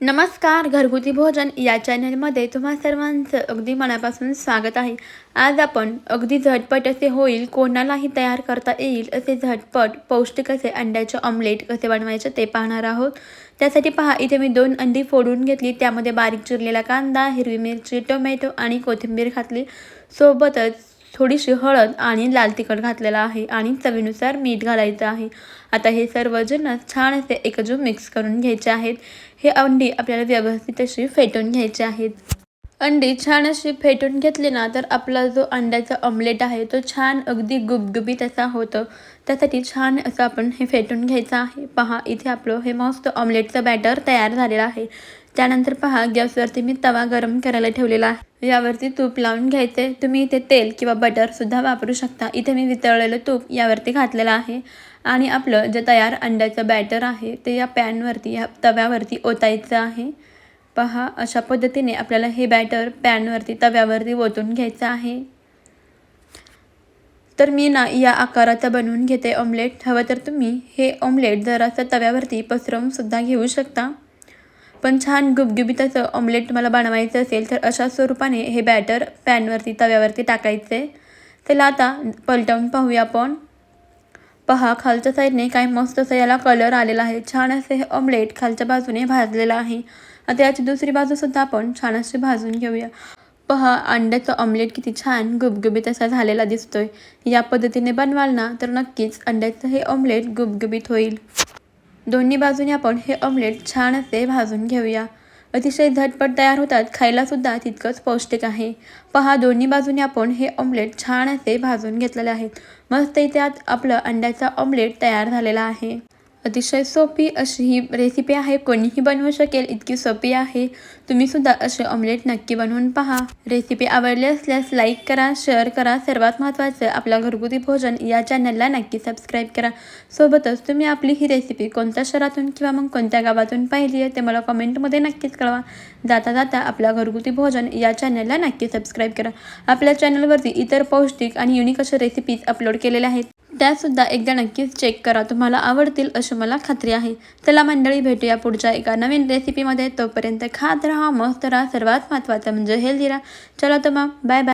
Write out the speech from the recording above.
नमस्कार घरगुती भोजन या चॅनलमध्ये तुम्हा सर्वांचं अगदी मनापासून स्वागत आहे. आज आपण अगदी झटपट असे होईल कोणालाही तयार करता येईल असे झटपट पौष्टिक असे अंड्याचे ऑमलेट कसे बनवायचे ते पाहणार आहोत. त्यासाठी पहा इथे मी दोन अंडी फोडून घेतली. त्यामध्ये बारीक चिरलेला कांदा हिरवी मिरची टोमॅटो आणि कोथिंबीर घातली. सोबतच थोडीशी हळद आणि लाल तिखट घातलेलं आहे आणि चवीनुसार मीठ घालायचं आहे. आता हे सर्व जिन्नस छान असे एकजू मिक्स करून घ्यायचे आहेत. हे अंडी आपल्याला व्यवस्थित अशी फेटून घ्यायची आहेत. अंडी छान अशी फेटून घेतली ना तर आपला जो अंड्याचा ऑमलेट आहे तो छान अगदी गुबगुबीत असा होतो. त्यासाठी छान असं आपण हे फेटून घ्यायचं आहे. पहा इथे आपलं हे मस्त ऑमलेटचं बॅटर तयार झालेलं आहे. त्यानंतर पहा गॅसवरती मी तवा गरम करायला ठेवलेला आहे. यावरती तूप लावून घ्यायचे. तुम्ही इथे तेल किंवा बटरसुद्धा वापरू शकता. इथे मी वितळलेलं तूप यावरती घातलेलं आहे. आणि आपलं जे तयार अंड्याचं बॅटर आहे ते या पॅनवरती या तव्यावरती ओतायचं आहे. पहा अशा पद्धतीने आपल्याला हे बॅटर पॅनवरती तव्यावरती ओतून घ्यायचं आहे. तर मी ना या आकाराचं बनवून घेते ऑमलेट हवं तर तुम्ही हे ऑमलेट जरासं तव्यावरती पसरवूनसुद्धा घेऊ शकता. पण छान गुबगुबीत असं ऑमलेट तुम्हाला बनवायचं असेल तर अशा स्वरूपाने हे बॅटर पॅनवरती तव्यावरती टाकायचे. त्याला आता पलटवून पाहूया आपण. पहा खालच्या साईडने काय मस्त असं याला कलर आलेला आहे. छान असे हे ऑमलेट खालच्या बाजूने भाजलेलं आहे. आता याची दुसरी बाजूसुद्धा आपण छान अशी भाजून घेऊया. पहा अंड्याचं ऑमलेट किती छान गुबगुबीत असा झालेला दिसतोय. या पद्धतीने बनवाल ना तर नक्कीच अंड्याचं हे ऑमलेट गुबगुबीत होईल. दोन्ही बाजूने आपण हे ऑमलेट छान असे भाजून घेऊया. अतिशय झटपट तयार होतात खायलासुद्धा तितकंच पौष्टिक आहे. पहा दोन्ही बाजूने आपण हे ऑमलेट छान असे भाजून घेतलेले आहेत. मस्त त्यात आपलं अंड्याचा ऑमलेट तयार झालेला आहे. अतिशय सोपी अशी ही रेसिपी आहे. कोणीही बनवू शकेल इतकी सोपी आहे. तुम्हीसुद्धा असे ऑमलेट नक्की बनवून पहा. रेसिपी आवडली असल्यास लाईक करा शेअर करा. सर्वात महत्त्वाचं आपला घरगुती भोजन या चॅनलला नक्की सबस्क्राईब करा. सोबतच तुम्ही आपली ही रेसिपी कोणत्या शहरातून किंवा मग कोणत्या गावातून पाहिली आहे ते मला कमेंटमध्ये नक्कीच कळवा. जाता जाता आपला घरगुती भोजन या चॅनलला नक्की सबस्क्राईब करा. आपल्या चॅनलवरती इतर पौष्टिक आणि युनिक अशा रेसिपीज अपलोड केलेल्या आहेत. त्यासुद्धा एकदा नक्कीच चेक करा. तुम्हाला आवडतील अशी मला खात्री आहे. चला मंडळी भेटूया पुढच्या एका नवीन रेसिपीमध्ये तोपर्यंत खात राहा मस्त राहा. सर्वात महत्त्वाचं म्हणजे हेल्दी राहा. चला तर मग बाय बाय